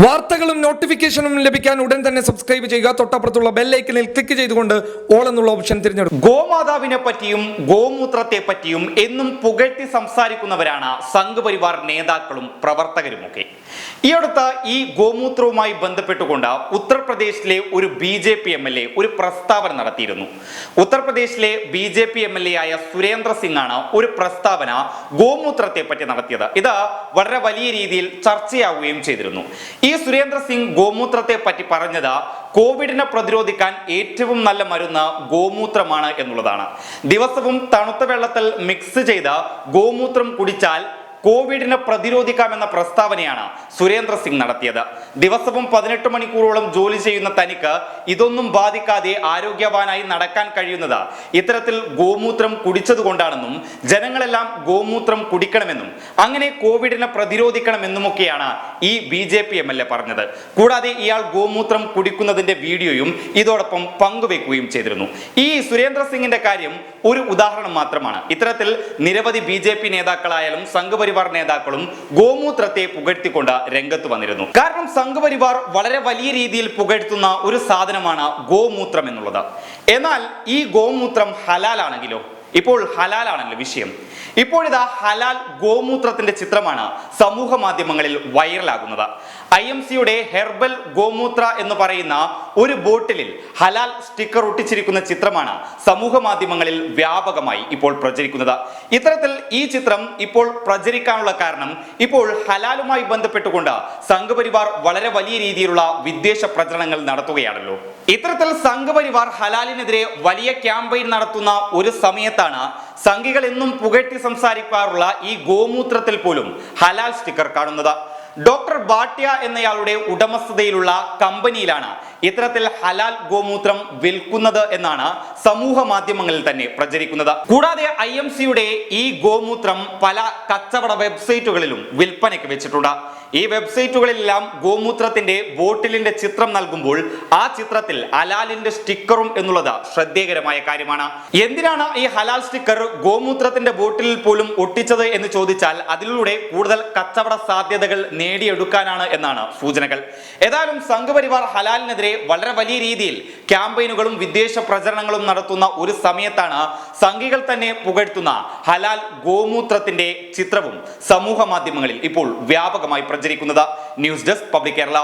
വാർത്തകളും നോട്ടിഫിക്കേഷനും ലഭിക്കാൻ ഉടൻ തന്നെ സബ്സ്ക്രൈബ് ചെയ്യുക. തൊട്ടപ്പുറത്തുള്ള ബെല്ലൈക്കനിൽ ക്ലിക്ക് ചെയ്തുകൊണ്ട് ഓൾ എന്നുള്ള ഓപ്ഷൻ തിരഞ്ഞെടുക്കും. ഗോമാതാവിനെ പറ്റിയും ഗോമൂത്രത്തെ പറ്റിയും എന്നും പുകഴ്ത്തി സംസാരിക്കുന്നവരാണ് സംഘപരിവാർ നേതാക്കളും പ്രവർത്തകരുമൊക്കെ. ഈ അടുത്ത ഈ ഗോമൂത്രവുമായി ബന്ധപ്പെട്ടുകൊണ്ട് ഉത്തർപ്രദേശിലെ ഒരു B J P M L A ഒരു പ്രസ്താവന നടത്തിയിരുന്നു. ഉത്തർപ്രദേശിലെ B J P M L A ആയ സുരേന്ദ്ര സിംഗ് ആണ് ഒരു പ്രസ്താവന ഗോമൂത്രത്തെ പറ്റി നടത്തിയത്. ഇത് വളരെ വലിയ രീതിയിൽ ചർച്ചയാവുകയും ചെയ്തിരുന്നു. ഈ സുരേന്ദ്ര സിംഗ് ഗോമൂത്രത്തെ പറ്റി പറഞ്ഞത് കോവിഡിനെ പ്രതിരോധിക്കാൻ ഏറ്റവും നല്ല മരുന്ന് ഗോമൂത്രമാണ് എന്നുള്ളതാണ്. ദിവസവും തണുത്ത വെള്ളത്തിൽ മിക്സ് ചെയ്ത് ഗോമൂത്രം കുടിച്ചാൽ കോവിഡിനെ പ്രതിരോധിക്കാമെന്ന പ്രസ്താവനയാണ് സുരേന്ദ്ര സിംഗ് നടത്തിയത്. ദിവസവും പതിനെട്ട് മണിക്കൂറോളം ജോലി ചെയ്യുന്ന തനിക്ക് ഇതൊന്നും ബാധിക്കാതെ ആരോഗ്യവാനായി നടക്കാൻ കഴിയുന്നത് ഇത്തരത്തിൽ ഗോമൂത്രം കുടിച്ചതുകൊണ്ടാണെന്നും ജനങ്ങളെല്ലാം ഗോമൂത്രം കുടിക്കണമെന്നും അങ്ങനെ കോവിഡിനെ പ്രതിരോധിക്കണമെന്നുമൊക്കെയാണ് ഈ B J P M L A പറഞ്ഞത്. കൂടാതെ ഇയാൾ ഗോമൂത്രം കുടിക്കുന്നതിന്റെ വീഡിയോയും ഇതോടൊപ്പം പങ്കുവെക്കുകയും ചെയ്തിരുന്നു. ഈ സുരേന്ദ്ര സിംഗിന്റെ കാര്യം ഒരു ഉദാഹരണം മാത്രമാണ്. ഇത്തരത്തിൽ നിരവധി ബി നേതാക്കളായാലും നേതാക്കളായാലും സംഘപരിവാർ നേതാക്കളും ഗോമൂത്രത്തെ പുകഴ്ത്തിക്കൊണ്ട് രംഗത്ത് വന്നിരുന്നു. കാരണം സംഘപരിവാർ വളരെ വലിയ രീതിയിൽ പുകഴ്ത്തുന്ന ഒരു സാധനമാണ് ഗോമൂത്രം എന്നുള്ളത്. എന്നാൽ ഈ ഗോമൂത്രം ഹലാലാണെങ്കിലോ? ഇപ്പോൾ ഹലാലാണല്ലോ വിഷയം. ഇപ്പോഴിതാ ഹലാൽ ഗോമൂത്രത്തിന്റെ ചിത്രമാണ് സമൂഹ മാധ്യമങ്ങളിൽ വൈറലാകുന്നത്. ഐ എം സിയുടെ ഹെർബൽ ഗോമൂത്ര എന്ന് പറയുന്ന ഒരു ബോട്ടിലിൽ ഹലാൽ സ്റ്റിക്കർ ഒട്ടിച്ചിരിക്കുന്ന ചിത്രമാണ് സമൂഹ മാധ്യമങ്ങളിൽ വ്യാപകമായി ഇപ്പോൾ പ്രചരിക്കുന്നത്. ഇത്തരത്തിൽ ഈ ചിത്രം ഇപ്പോൾ പ്രചരിക്കാനുള്ള കാരണം ഇപ്പോൾ ഹലാലുമായി ബന്ധപ്പെട്ടുകൊണ്ട് സംഘപരിവാർ വളരെ വലിയ രീതിയിലുള്ള വിദ്വേഷ പ്രചരണങ്ങൾ നടത്തുകയാണല്ലോ. ഇത്തരത്തിൽ സംഘപരിവാർ ഹലാലിനെതിരെ വലിയ ക്യാമ്പയിൻ നടത്തുന്ന ഒരു സമയത്താണ് സംഘികൾ എന്നും പുകഴ്ത്തി സംസാരിക്കാറുള്ള ഈ ഗോമൂത്രത്തിൽ പോലും ഹലാൽ സ്റ്റിക്കർ കാണുന്നത്. ഡോക്ടർ ഭാട്യ എന്നയാളുടെ ഉടമസ്ഥതയിലുള്ള കമ്പനിയിലാണ് ഇത്തരത്തിൽ ഹലാൽ ഗോമൂത്രം വിൽക്കുന്നത് എന്നാണ് സമൂഹ മാധ്യമങ്ങളിൽ തന്നെ പ്രചരിക്കുന്നത്. കൂടാതെ ഐ എം സിയുടെ ഈ ഗോമൂത്രം പല കച്ചവട വെബ്സൈറ്റുകളിലും വിൽപ്പനയ്ക്ക് വെച്ചിട്ടുണ്ട്. ഈ വെബ്സൈറ്റുകളിലെല്ലാം ഗോമൂത്രത്തിന്റെ ബോട്ടിലിന്റെ ചിത്രം നൽകുമ്പോൾ ആ ചിത്രത്തിൽ ഹലാലിന്റെ സ്റ്റിക്കറും എന്നുള്ളത് ശ്രദ്ധേയകരമായ കാര്യമാണ്. എന്തിനാണ് ഈ ഹലാൽ സ്റ്റിക്കർ ഗോമൂത്രത്തിന്റെ ബോട്ടിലിൽ പോലും ഒട്ടിച്ചത് എന്ന് ചോദിച്ചാൽ അതിലൂടെ കൂടുതൽ കച്ചവട സാധ്യതകൾ നേടിയെടുക്കാനാണ് എന്നാണ് സൂചനകൾ. ഏതായാലും സംഘപരിവാർ ഹലാലിനെതിരെ വളരെ വലിയ രീതിയിൽ ക്യാമ്പയിനുകളും വിദേശ പ്രചരണങ്ങളും നടത്തുന്ന ഒരു സമയത്താണ് സംഘികൾ തന്നെ പുകഴ്ത്തുന്ന ഹലാൽ ഗോമൂത്രത്തിന്റെ ചിത്രവും സമൂഹ മാധ്യമങ്ങളിൽ ഇപ്പോൾ വ്യാപകമായി പ്രചരിക്കുന്നത്. News desk public Kerala.